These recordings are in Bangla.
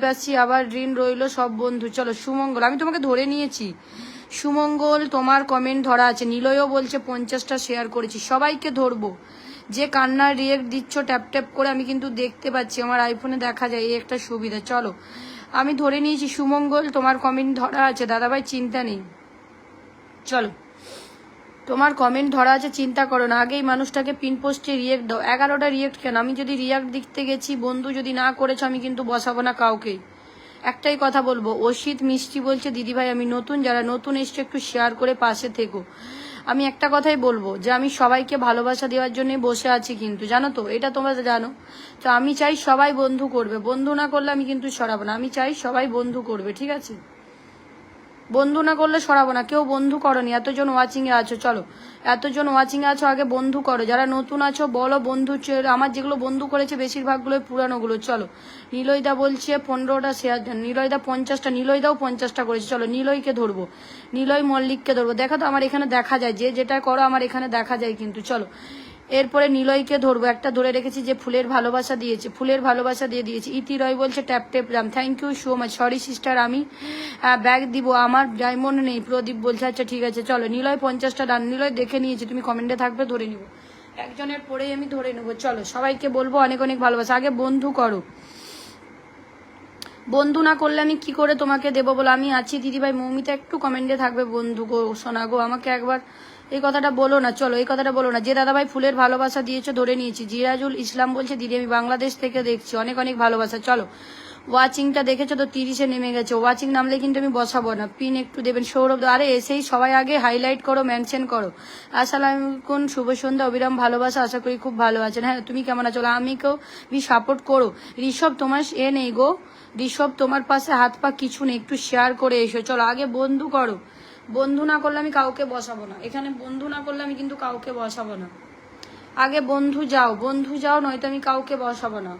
পাচ্ছি আবার ঋণ রইল, সব বন্ধু। চলো, সুমঙ্গল, আমি তোমাকে ধরে নিয়েছি। সুমঙ্গল, তোমার কমেন্ট ধরা আছে। নিলয়ও বলছে, পঞ্চাশটা শেয়ার করেছি। সবাইকে ধরবো। যে কান্নার রিয়েক্ট দিচ্ছ ট্যাপ ট্যাপ করে আমি কিন্তু দেখতে পাচ্ছি। আমার আইফোনে দেখা যায়, এই একটা সুবিধা। চলো, আমি ধরে নিয়েছি, সুমঙ্গল, তোমার কমেন্ট ধরা আছে। দাদাভাই, চিন্তা নেই। চলো। তোমার কমেন্ট ধরা আছে, চিন্তা করো না। আগেই মানুষটাকে পিন পোস্টে রিয়েক্ট দাও। এগারোটা রিয়েক্ট কেন? আমি যদি রিয়াক্ট দিতে গেছি, বন্ধু যদি না করেছ, আমি কিন্তু বসাবো না কাউকে। একটাই কথা বলব, অসিত মিষ্টি বলছে দিদিভাই আমি নতুন, যারা নতুন এসছে, একটু শেয়ার করে পাশে থেকো। আমি একটা কথাই বলব যে, আমি সবাইকে ভালোবাসা দেওয়ার জন্য বসে আছি কিন্তু, জানো তো? এটা তোমরা জানো। তো আমি চাই সবাই বন্ধু করবে। বন্ধু না করলে আমি কিন্তু সরাবো না। আমি চাই সবাই বন্ধু করবে, ঠিক আছে? বন্ধু না করলে সরাবো না। কেউ বন্ধু করনি। এতজন ওয়াচিং এ আছো, চলো। এতজন ওয়াচিং এ আছো, আগে বন্ধু করো। যারা নতুন আছো, বলো বন্ধু আমার যেগুলো বন্ধু করেছে বেশিরভাগগুলো পুরানোগুলো। চলো। নিলয়দা বলছে, পনেরোটা শেয়ার নিলয়দা পঞ্চাশটা, নিলয়দাও পঞ্চাশটা করেছে। চলো, নিলয়কে ধরবো। নিলয় মল্লিককে ধরবো। দেখো তো, আমার এখানে দেখা যায়। যে যেটা করো, আমার এখানে দেখা যায় কিন্তু। চলো। এরপরে নিলয়কে ধরবো। একটা ধরে রেখেছি যে ফুলের ভালোবাসা দিয়েছে, ফুলের ভালোবাসা দিয়ে দিয়েছি। ইতি রয় বলছে tap tap Ram. Thank you so much sorry sister আমি ব্যাগ দিব। আমার ডায়মন্ড নেই। প্রদীপ বলছে আচ্ছা ঠিক আছে, চলো। নিলয় পঞ্চাশটা ডান নিলয় দেখে নিয়েছি, তুমি কমেন্টে থাকবে, ধরে নিব। একজনের পরেই আমি ধরে নেব। চলো, সবাইকে বলব, অনেক অনেক ভালোবাসা। আগে বন্ধু করো। বন্ধু না করলে আমি কি করে তোমাকে দেবো বলে? আমি আছি, দিদিভাই, মৌমিতা একটু কমেন্টে থাকবে। বন্ধু গো শোনা গো, আমাকে একবার এই কথাটা বলো না, চলো, এই কথাটা বলো না। যে দাদাভাই ফুলের ভালোবাসা দিয়েছ, ধরে নিয়েছি। জিরাজুল ইসলাম বলছে, দিদি, আমি বাংলাদেশ থেকে দেখছি, অনেক অনেক ভালোবাসা। চলো ওয়াচিংটা দেখেছ তো, তিরিশে নেমে গেছে। ওয়াচিং নামলে কিন্তু আমি বসাবো না। পিন একটু দেবেন, সৌরভ আরে, এসেই সবাই আগে হাইলাইট করো মেনশন করো। আসসালামাইকুম শুভ সন্ধ্যা, অবিরাম ভালোবাসা, আশা করি খুব ভালো আছেন। হ্যাঁ তুমি কেমন আছো? আমি কেউ বি সাপোর্ট করো। ঋষভ, তোমার এ নেই গো। ঋষভ, তোমার পাশে হাত পা কিছু নেই, একটু শেয়ার করে এসো। চলো, আগে বন্ধু করো। বন্ধু না করলে আমি কাউকে বসাবো না। এখানে বন্ধু না করলে আমি কিন্তু কাউকে বসাবো না। আগে বন্ধু যাও বন্ধু যাও, নয়তো আমি কাউকে বসাবো না।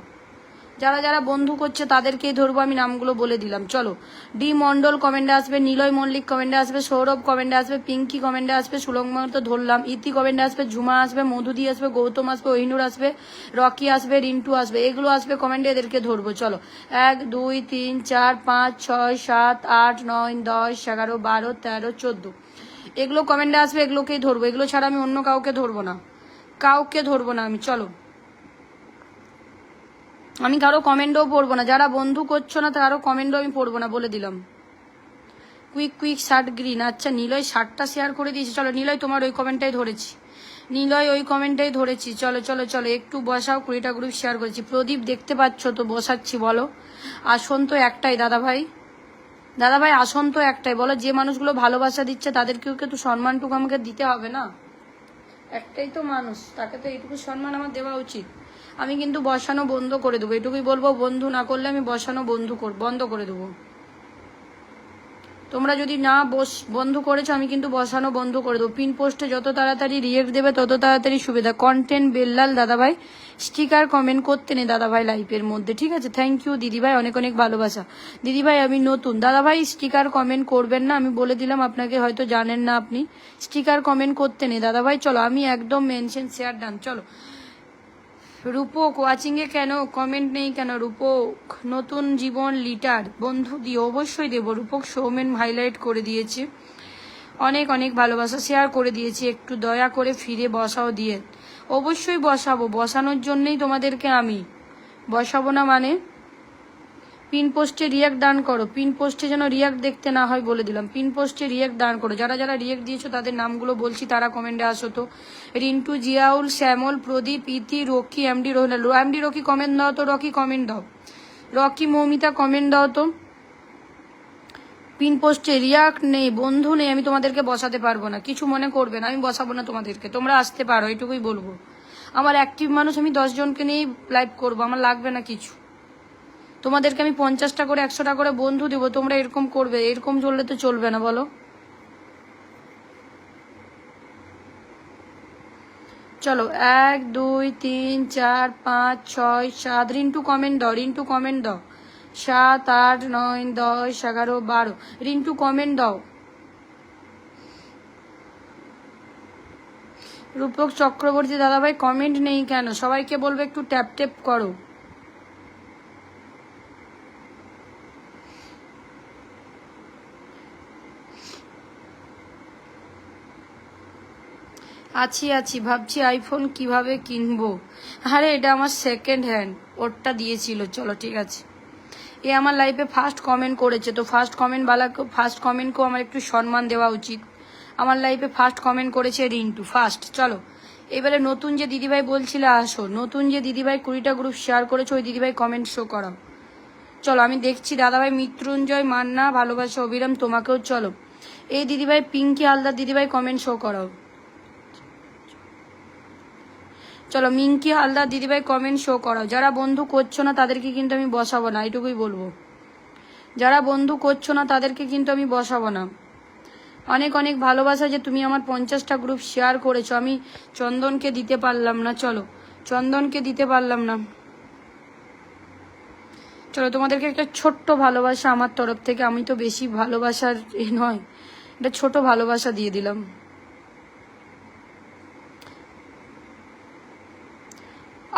যারা যারা বন্ধু করছে তাদেরকেই ধরবো, আমি নামগুলো বলে দিলাম। চলো। ডি মন্ডল কমেন্টে আসবে, নিলয় মল্লিক কমেন্টে আসবে, সৌরভ কমেন্টে আসবে, পিঙ্কি কমেন্টে আসবে, সুলঙ্গ তো ধরলাম, ইতি কমেন্টে আসবে, ঝুমা আসবে, মধুদি আসবে, গৌতম আসবে ওহিনুর আসবে, রকি আসবে, রিন্টু আসবে, এগুলো আসবে কমেন্টে, এদেরকে ধরবো। চলো। এক, দুই, তিন, চার, পাঁচ, ছয়, সাত, আট, নয়, দশ, এগারো, বারো, তেরো, চোদ্দ। এগুলো কমেন্টে আসবে, এগুলোকেই ধরবো। এগুলো ছাড়া আমি অন্য কাউকে ধরবো না। কাউকে ধরবো না আমি। চলো। আমি কারও কমেন্টও পড়ব না। যারা বন্ধু করছ না তারও কমেন্টও আমি পড়ব না বলে দিলাম। কুইক কুইক শার্ট গ্রিন আচ্ছা নিলয় শার্টটা শেয়ার করে দিয়েছি। চলো, নিলয়, তোমার ওই কমেন্টটাই ধরেছি। নিলয়, ওই কমেন্টটাই ধরেছি। চলো চলো চলো, একটু বসাও। কুড়িটা গ্রুপ শেয়ার করেছি। প্রদীপ, দেখতে পাচ্ছ তো, বসাচ্ছি, বলো। আসন তো একটাই দাদা ভাই দাদা ভাই আসন তো একটাই। বলো, যে মানুষগুলো ভালোবাসা দিচ্ছে, তাদেরকেও কিন্তু সম্মানটুকু আমাকে দিতে হবে না? একটাই তো মানুষ। তাকে তো এইটুকু সম্মান আমার দেওয়া উচিত। আমি কিন্তু বসানো বন্ধ করে দেবো। এটুকুই বলব, বন্ধু না করলে আমি বসানো বন্ধু বন্ধ করে দেবো। তোমরা যদি না বস, বন্ধ করেছ, আমি কিন্তু বসানো বন্ধ করে দেবো। পিন পোস্টে যত তাড়াতাড়ি রিয়েক্ট দেবে, তত তাড়াতাড়ি সুবিধা। কন্টেন্ট বেল্লাল দাদাভাই স্টিকার কমেন্ট করতে নেই দাদাভাই লাইফের মধ্যে, ঠিক আছে? থ্যাংক ইউ দিদিভাই, অনেক অনেক ভালোবাসা। দিদিভাই, আমি নতুন। দাদাভাই স্টিকার কমেন্ট করবেন না, আমি বলে দিলাম, আপনাকে হয়তো জানেন না আপনি। স্টিকার কমেন্ট করতে নেই। দাদাভাই, চলো, আমি একদম মেনশন শেয়ার ডান চলো। রূপক ওয়াচিং এ কেন? কমেন্ট নেই কেন? রূপক, নতুন জীবন লিটার বন্ধু দিয়ে অবশ্যই দেব। রূপক সৌমেন হাইলাইট করে দিয়েছে। অনেক অনেক ভালোবাসা শেয়ার করে দিয়েছি। একটু দয়া করে ফিরে বসাও দিয়ে। অবশ্যই বসাবো। বসানোর জন্যই তোমাদেরকে আমি। বসাবো না মানে? পিন পোস্টে রিয়াক্ট দান করো। পিন পোস্টে যেন রিয়াক্ট দেখতে না হয় বলে দিলাম। পিন পোস্টে রিয়াক্ট দান করো। যারা যারা রিয়াক্ট দিয়েছ, তাদের নামগুলো বলছি, তারা কমেন্টে আসো তো। Rintu, Ziaul, Shyamal, Pradip, Iti, Rocky, MD Rohila MD, Rocky, comment দাও তো। রকি, কমেন্ট দাও। রকি, মৌমিতা, কমেন্ট দাও তো। পিন পোস্টে রিয়াক্ট নেই, বন্ধু নেই, আমি তোমাদেরকে বসাতে পারব না। কিছু মনে করবে না, আমি বসাবো না তোমাদেরকে। তোমরা আসতে পারো, এটুকুই বলব। আমার অ্যাক্টিভ মানুষ, আমি দশজনকে নিয়েই লাইভ করব, আমার লাগবে না কিছু। তোমাদেরকে আমি পঞ্চাশটা করে, একশোটা করে বন্ধু দেবো, তোমরা এরকম করবে, এরকম চললে তো চলবে না, বলো। চলো, এক, দুই, তিন, চার, পাঁচ, ছয়, সাত, রিন্টু কমেন্ট দাও, রিন্টু কমেন্ট দাও। সাত, আট, নয়, দশ, এগারো, বারো, রিন্টু কমেন্ট দাও। রূপক চক্রবর্তী দাদাভাই কমেন্ট নেই কেন? সবাইকে বলবে একটু ট্যাপ ট্যাপ করো। আছি আছি। ভাবছি আইফোন কীভাবে কিনবো? আরে, এটা আমার সেকেন্ড হ্যান্ড ওরটা দিয়েছিল। চলো, ঠিক আছে। এ আমার লাইফে ফার্স্ট কমেন্ট করেছে। তো ফার্স্ট কমেন্ট বালাকে ফার্স্ট কমেন্টকেও আমার একটু সম্মান দেওয়া উচিত। আমার লাইফে ফার্স্ট কমেন্ট করেছে রিন্টু। ফার্স্ট চলো। এবারে নতুন যে দিদিভাই বলছিলে, আসো। নতুন যে দিদিভাই কুড়িটা গ্রুপ শেয়ার করেছে, ওই দিদিভাই কমেন্ট শো করাও। চলো, আমি দেখছি দাদাভাই মৃত্যুঞ্জয় মান্না, ভালোবাসা অবিরাম, তোমাকেও চলো। এই দিদিভাই, পিঙ্কি হালদার দিদিভাই কমেন্ট শো করাও। চলো মিঙ্কি হালদার দিদিভাই কমেন্ট শো করাও। যারা বন্ধু করছ না, তাদেরকে কিন্তু আমি বসাবো না এটুকুই বলব। যারা বন্ধু করছ না, তাদেরকে কিন্তু আমি বসাবো না। অনেক অনেক ভালোবাসা যে তুমি আমার পঞ্চাশটা গ্রুপ শেয়ার করেছ। আমি চন্দনকে দিতে পারলাম না, চলো। চন্দনকে দিতে পারলাম না। চলো, তোমাদেরকে একটা ছোট্ট ভালোবাসা আমার তরফ থেকে। আমি তো বেশি ভালোবাসার এ নয় এটা ছোট ভালোবাসা দিয়ে দিলাম।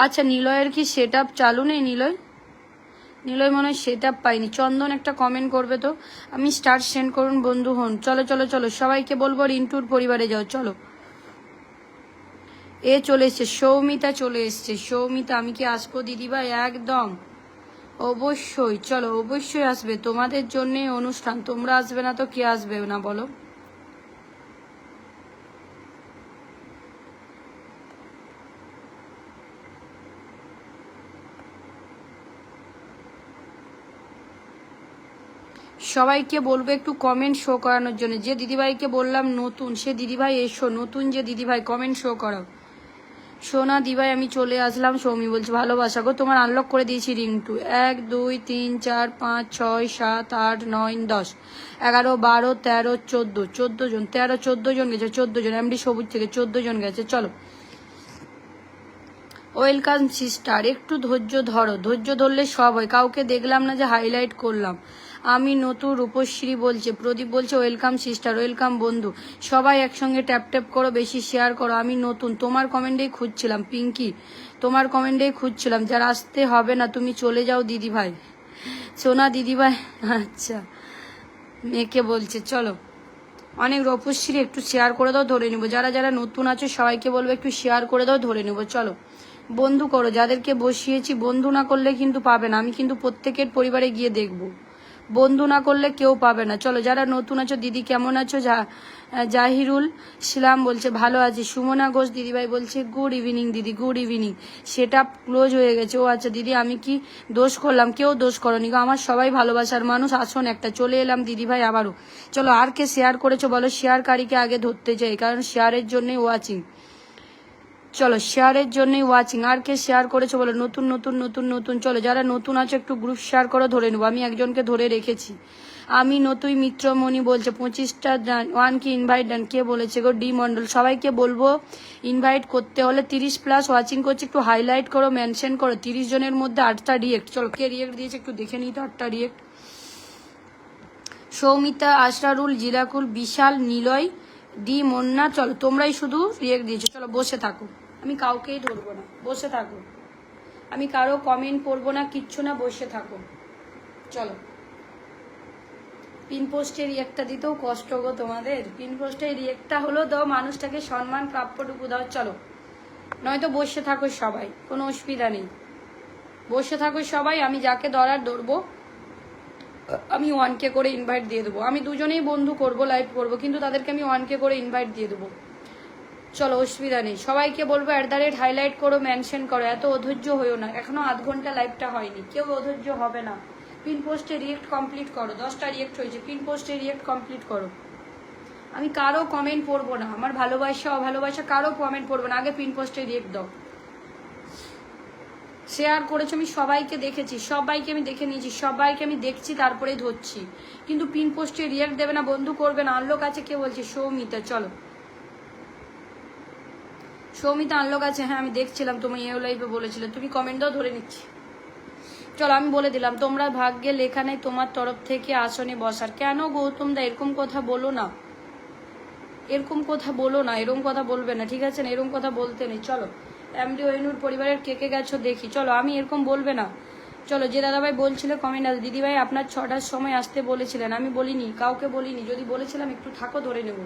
আচ্ছা নিলয়ের কি সেট আপ চালু নেই নিলয়? নিলয় মনে হয় সেট আপ পাইনি চন্দন একটা কমেন্ট করবে তো। আমি স্টার সেন্ড করুন, বন্ধু হন। চলো চলো চলো, সবাইকে বলব রিন্টুর পরিবারে যাও, চলো। এ চলে এসছে, সৌমিতা চলে এসছে। সৌমিতা, আমি কি আসব দিদিভাই? একদম। অবশ্যই, চলো, অবশ্যই আসবে। তোমাদের জন্য অনুষ্ঠান। তোমরা আসবে না তো কে আসবে না, বলো? সবাইকে বলব একটু কমেন্ট শো করানোর জন্য। যে দিদিভাইকে বললাম নতুন, সে দিদিভাই এসো, নতুন যে দিদিভাই কমেন্ট শো করাও সোনা দিভাই, আমি চলে আসলাম, সৌমি বলছি, ভালোবাসা গো, তোমার আনলক করে দিয়েছি রিংটু। এক, দুই, তিন, চার, পাঁচ, ছয়, সাত, আট, নয়, দশ। এগারো, বারো, তেরো, চোদ্দ। চোদ্দ জন, তেরো, চোদ্দ জন গেছে, চোদ্দ জন। এমডি সবুজ থেকে চোদ্দ জন গেছে, চলো। ওয়েলকাম সিস্টার একটু ধৈর্য ধরো। ধৈর্য ধরলে সব হয়। কাউকে দেখলাম না যে হাইলাইট করলাম। আমি নতুন রূপশ্রী বলছে, প্রদীপ বলছে ওয়েলকাম সিস্টার ওয়েলকাম বন্ধু। সবাই একসঙ্গে ট্যাপ ট্যাপ করো, বেশি শেয়ার করো। আমি নতুন। তোমার কমেন্টেই খুঁজছিলাম, পিঙ্কি। তোমার কমেন্টেই খুঁজছিলাম, যার আসতে হবে না, তুমি চলে যাও দিদি ভাই সোনা দিদি ভাই আচ্ছা। মেয়েকে বলছে, চলো। অনেক রূপশ্রী, একটু শেয়ার করে দাও, ধরে নিব। যারা যারা নতুন আছে, সবাইকে বলব, একটু শেয়ার করে দাও, ধরে নেব। চলো। বন্ধু করো, যাদেরকে বসিয়েছি, বন্ধু না করলে কিন্তু পাবে না। আমি কিন্তু প্রত্যেকের পরিবারে গিয়ে দেখব। বন্ধু না করলে কেউ পাবে না। চলো, যারা নতুন আছো, দিদি কেমন আছো? জাহিরুল ইসলাম বলছে, ভালো আছি। সুমনা ঘোষ দিদিভাই বলছে গুড ইভিনিং দিদি গুড ইভিনিং সেটা ক্লোজ হয়ে গেছে। ও আচ্ছা দিদি, আমি কি দোষ করলাম? কেউ দোষ করনি আমার সবাই ভালোবাসার মানুষ, আসুন একটা। চলে এলাম দিদিভাই আবারও। চলো, আর কে শেয়ার করেছ বলো? শেয়ারকারীকে আগে ধরতে চাই, কারণ শেয়ারের জন্যই ওয়াচিং চলো শেয়ারের জন্যই ওয়াচিং আর কে শেয়ার করেছ বলো, নতুন নতুন নতুন নতুন। চলো, যারা নতুন আছে, একটু গ্রুপ শেয়ার করো, ধরে নেব। আমি একজনকে ধরে রেখেছি। আমি নতুন মিত্রমণি বলছে, পঁচিশটা ওয়ান কি ইনভাইট ডান কে বলেছে গো? ডি মন্ডল সবাইকে বলব ইনভাইট করতে হলে তিরিশ প্লাস ওয়াচিং করছে, একটু হাইলাইট করো মেনশন করো। তিরিশ জনের মধ্যে আটটা রিয়েক্ট চলো, কে রিয়েক্ট দিয়েছে একটু দেখে নিই তো আটটা রিয়েক্ট সৌমিতা, আশরারুল, জিরাকুল, বিশাল, নিলয় ডি মন্না চলো, তোমরাই শুধু রিয়েক্ট দিয়েছ। চলো, বসে থাকো। আমি কাউকেই ধরবো না। বসে থাকো। আমি কারও কমেন্ট পড়ব না, কিচ্ছু না, বসে থাকো। চলো। পিন পোস্টে রিয়েক্টটা দিতেও কষ্ট গো তোমাদের। পিন পোস্টে রিয়েক্টটা হলো দাও, মানুষটাকে সম্মান প্রাপ্যটুকু দাও। চলো। নয়তো বসে থাকো সবাই, কোনো অসুবিধা নেই। বসে থাকো সবাই, আমি যাকে ধরার ধরবো, আমি ওয়ান কে করে ইনভাইট দিয়ে দেবো। আমি দুজনেই বন্ধু করব লাইভ করব, কিন্তু তাদেরকে আমি ওয়ান কে করে ইনভাইট দিয়ে দেবো। চলো, অসুবিধা নেই। সবাইকে বলব অ্যাট দ্য রেট হাইলাইট করো মেনশন করো। এত অধৈর্য হয়েও না। এখনও আধ ঘণ্টা লাইভটা হয়নি। কেউ অধৈর্য হবে না। পিন পোস্টে রিয়েক্ট কমপ্লিট করো। দশটা রিয়েক্ট হয়েছে। পিন পোস্টে রিয়েক্ট কমপ্লিট করো। আমি কারও কমেন্ট পড়ব না। আমার ভালোবাসা, অভালোবাসা কারও কমেন্ট পড়ব না। আগে পিন পোস্টে রিয়েক্ট দাও। শেয়ার করেছ, আমি সবাইকে দেখেছি। সবাইকে আমি দেখে নিয়েছি। সবাইকে আমি দেখছি তারপরে ধরছি। কিন্তু পিন পোস্টে রিয়াক্ট দেবে না, বন্ধু করবে না। আনলোক আছে, কে বলছে? সৌমিতা। চলো। সৌমিতা আনলোক আছে হ্যাঁ আমি দেখছিলাম তুমি এও লাইভে বলেছিলে। তুমি কমেন্ট দাও, ধরে নিচ্ছি। চলো, আমি বলে দিলাম, তোমরা ভাগ্যে লেখা নেই তোমার তরফ থেকে আসনে বসার। কেন গৌতম দা এরকম কথা বলো না। এরকম কথা বলো না, এরকম কথা বলবে না, ঠিক আছে না? এরকম কথা বলতে নেই। চলো এমডি ওইনুর পরিবারের কে কে গেছো দেখি। চলো, আমি এরকম বলবে না। চলো, যে দাদাভাই বলছিল কমেন্ট আছে দিদিভাই আপনার ছটার সময় আসতে বলেছিলেন, আমি বলিনি, কাউকে বলিনি। যদি বলেছিলাম, একটু থাকো, ধরে নেব।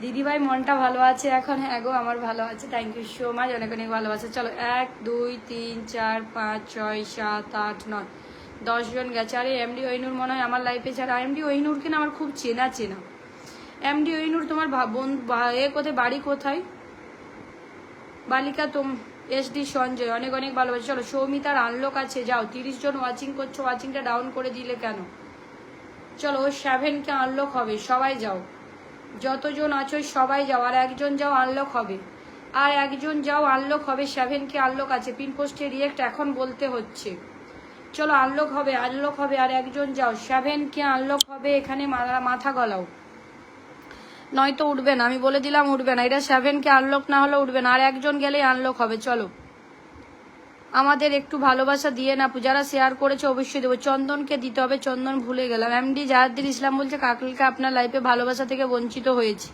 দিদিভাই, মনটা ভালো আছে এখন? হ্যাঁ গো, আমার ভালো আছে। থ্যাংক ইউ সো মাচ অনেক অনেক ভালোবাসা চলো, এক, দুই, তিন, চার, পাঁচ, ছয়, সাত, আট, নয়। দশজন গেছে। আরে এমডি ওইনুর মনে হয় আমার লাইফে ছাড়া। এমডি ওইনুরকে না আমার খুব চেনা চেনা। এমডি ওইনুর তোমার বোন এ কোথায়, বাড়ি কোথায়? বালিকা তোম এসডি সঞ্জয়, অনেক অনেক ভালোবাসা। চলো, সৌমিতার আনলোক আছে, যাও। তিরিশ জন ওয়াচিং করছ ওয়াচিংটা ডাউন করে দিলে কেন? চলো সেভেনকে আনলক হবে, সবাই যাও। যতজন আছো সবাই যাও, আর একজন যাও আনলক হবে। আর একজন যাও আনলক হবে সেভেনকে আনলক আছে পিন পোস্টে রিয়েক্ট এখন বলতে হচ্ছে। চলো আনলক হবে আনলক হবে, আর একজন যাও সেভেনকে আনলক হবে, এখানে মাথা গলাও। নয়তো উঠবে না, আমি বলে দিলাম উঠবে না এটা সেভেনকে আনলক না হলে উঠবে না, আর একজন গেলেই আনলক হবে, চলো। আমাদের একটু ভালোবাসা দিয়ে না, যারা শেয়ার করেছে অবশ্যই দেবো। চন্দনকে দিতে হবে, চন্দন ভুলে গেলাম। এমডি জাহাদ্দিন ইসলাম বলছে, কাকলিকে আপনার লাইফে ভালোবাসা থেকে বঞ্চিত হয়েছি।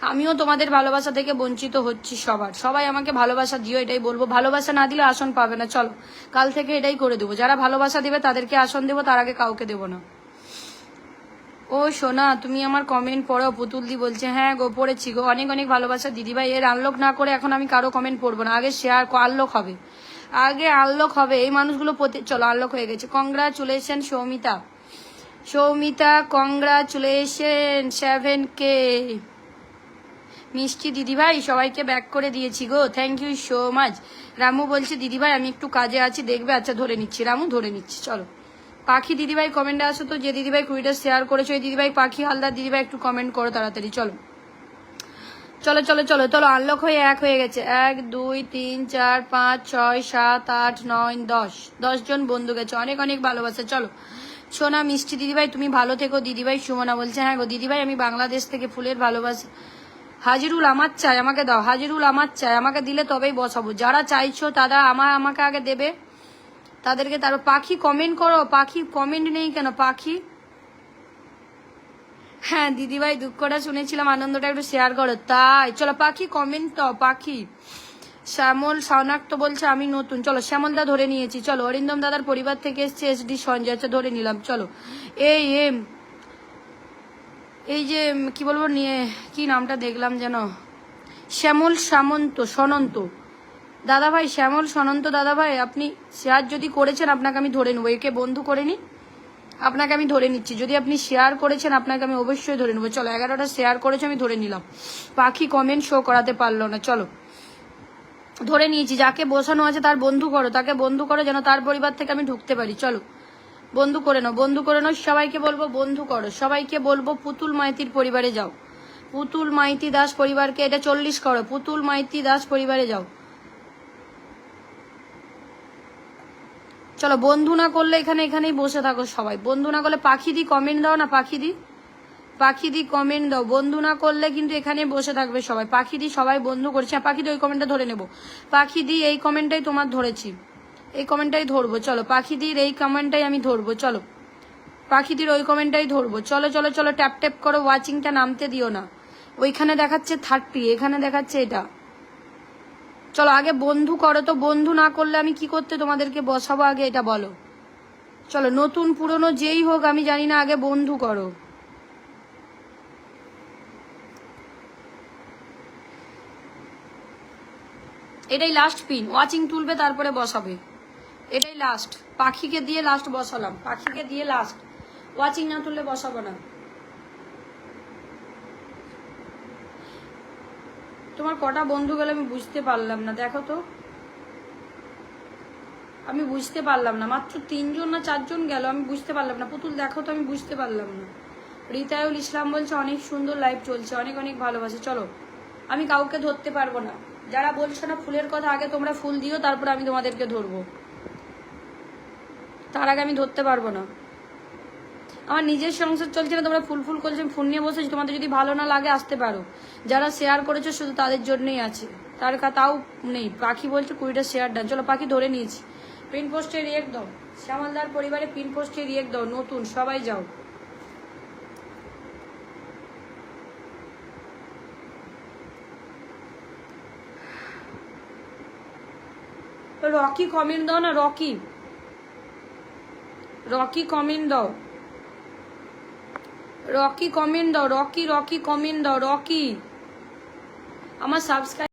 আমিও তোমাদের ভালোবাসা থেকে বঞ্চিত হচ্ছি সবার। সবাই আমাকে ভালোবাসা দিও, এটাই বলব। ভালোবাসা না দিলে আসন পাবে না। চলো, কাল থেকে এটাই করে দেবো। যারা ভালোবাসা দেবে, তাদেরকে আসন দেবো, তার আগে কাউকে দেবো না। ও সোনা, তুমি আমার কমেন্ট পড়ো পুতুল দি বলছে হ্যাঁ গো, পড়েছি গো। অনেক অনেক ভালোবাসা। দিদিভাই, এর আনলক না করে এখন আমি কারও কমেন্ট পড়ব না। আগে শেয়ার আনলক হবে। আগে আনলক হবে। এই মানুষগুলো চলো আনলক হয়ে গেছে। Congratulation Soumita. Soumita congratulation seven কে মিষ্টি দিদিভাই, সবাইকে ব্যাক করে দিয়েছি গো। Thank you so much Ramu বলছে, দিদিভাই, আমি একটু কাজে আছি। দেখবে আচ্ছা ধরে নিচ্ছি। রামু, ধরে নিচ্ছি। চলো। পাখি দিদিভাই কমেন্টে আসো তো, যে দিদিভাই কুড়িটা শেয়ার করেছ এই দিদিভাই পাখি, হালদার দিদিভাই একটু কমেন্ট করো তাড়াতাড়ি। চলো। চলো চলো চলো চলো আনলক হয়ে এক হয়ে গেছে। এক, দুই, তিন, চার, পাঁচ, ছয়, সাত, আট, নয়, দশ। দশ জন বন্ধু গেছে। অনেক অনেক ভালোবাসা। চলো। সোনা, মিষ্টি, দিদিভাই, তুমি ভালো থেকো। দিদিভাই সুমনা বলছে হ্যাঁ গো, দিদিভাই, আমি বাংলাদেশ থেকে ফুলের ভালোবাসা। হাজিরুল, আমার চাই, আমাকে দাও। হাজিরুল, আমার চাই, আমাকে দিলে তবেই বসাবো যারা চাইছো, তারা আমার আমাকে আগে দেবে। তাদেরকে তারপর পাখি কমেন্ট করো। পাখি কমেন্ট নেই কেন? পাখি হ্যাঁ দিদিভাই দুঃখটা শুনেছিলাম, আনন্দটা একটু শেয়ার করো। তাই, চলো, পাখি কমেন্ট তো পাখি। শ্যামল শনাক্ত বলছে, আমি নতুন। চলো, শ্যামল দা ধরে নিয়েছি। চলো, অরিন্দম দাদার পরিবার থেকে এসছে এসডি সঞ্জয় আচ্ছা ধরে নিলাম। চলো, এই এম এই যে, কি বলব, নিয়ে, কি নামটা দেখলাম যেন? শ্যামল সামন্ত, সনন্ত। দাদা ভাই শ্যামল, সনন্ত দাদা ভাই আপনি শেয়ার যদি করেছেন, আপনাকে আমি ধরে নেব। একে বন্ধু করে নি। আপনাকে আমি ধরে নিচ্ছি। যদি আপনি শেয়ার করেছেন, আপনাকে আমি অবশ্যই ধরে নেব। চলো, এগারোটা শেয়ার করেছে, আমি ধরে নিলাম। পাখি কমেন্ট শো করাতে পারল না। চলো। ধরে নিয়েছি। যাকে বসানো আছে, তার বন্ধু করো। তাকে বন্ধু করো, যেন তার পরিবার থেকে আমি ঢুকতে পারি। চলো। বন্ধু করে নাও। বন্ধু করে নাও। সবাইকে বলব, বন্ধু করো। সবাইকে বলব, পুতুল মাইতির পরিবারে যাও। পুতুল মাইতি দাস পরিবারকে, এটা চল্লিশ করো। পুতুল মাইতি দাস পরিবারে যাও। চলো, বন্ধু না করলে এখানে এখানেই বসে থাকো সবাই। বন্ধু না করলে পাখি দি কমেন্ট দাও না, পাখি দি? পাখি দি কমেন্ট দাও। বন্ধু না করলে কিন্তু এখানে বসে থাকবে সবাই। পাখি দি সবাই বন্ধু করছে। পাখি দি ওই কমেন্টটা ধরে নেব। পাখি দি এই কমেন্টটাই তোমার ধরেছি। এই কমেন্টটাই ধরবো। চলো, পাখি দির এই কমেন্টটাই আমি ধরবো। চলো পাখিদের ওই কমেন্টটাই ধরবো। চলো চলো চলো ট্যাপ ট্যাপ করো। ওয়াচিংটা নামতে দিও না। ওইখানে দেখাচ্ছে থার্টি এখানে দেখাচ্ছে এটা। চলো, আগে বন্ধু করো তো। বন্ধু না করলে আমি কি করতে তোমাদেরকে বসাবো আগে, এটা বলো। চলো, নতুন, পুরনো যেই হোক, আমি জানি না, আগে বন্ধু করো। এটাই লাস্ট পিন ওয়াচিং তুলবে, তারপরে বসাবে। এটাই লাস্ট পাখিকে দিয়ে লাস্ট বসালাম। পাখিকে দিয়ে লাস্ট ওয়াচিং না তুললে বসাবো না। তোমার কটা বন্ধু গেলে আমি বুঝতে পারলাম না, দেখো তো। আমি বুঝতে পারলাম না, মাত্র তিনজন না চারজন গেল, আমি বুঝতে পারলাম না। পুতুল, দেখো তো, আমি বুঝতে পারলাম না। রিতায়ুল ইসলাম বলছে, অনেক সুন্দর লাইভ চলছে, অনেক অনেক ভালোবাসে। চলো, আমি কাউকে ধরতে পারব না। যারা বলছো না ফুলের কথা, আগে তোমরা ফুল দিও, তারপর আমি তোমাদেরকে ধরবো। তার আগে আমি ধরতে পারব না। আমার নিজের সংসার চলছে না, তোমরা ফুল ফুল করছ ফোন নিয়ে বসেছি, তোমাদের যদি ভালো না লাগে আসতে পারো। যারা শেয়ার করেছ, শুধু তাদের জন্যই আছে। তার তাও নেই। পাখি বলছে কুড়িটা শেয়ার ডান চলো পাখি ধরে নিয়েছি। পিন পোস্টে রিয়েক্ট দাও। শ্যামলদার পরিবারে পিন পোস্টে রিয়েক্ট দাও। নতুন, সবাই যাও। রকি কমেন্ট দাও না, রকি? রকি কমেন্ট দাও। রকি কমেন্ট দাও রকি রকি কমেন্ট দাও রকি। আমার সাবস্ক্রাইব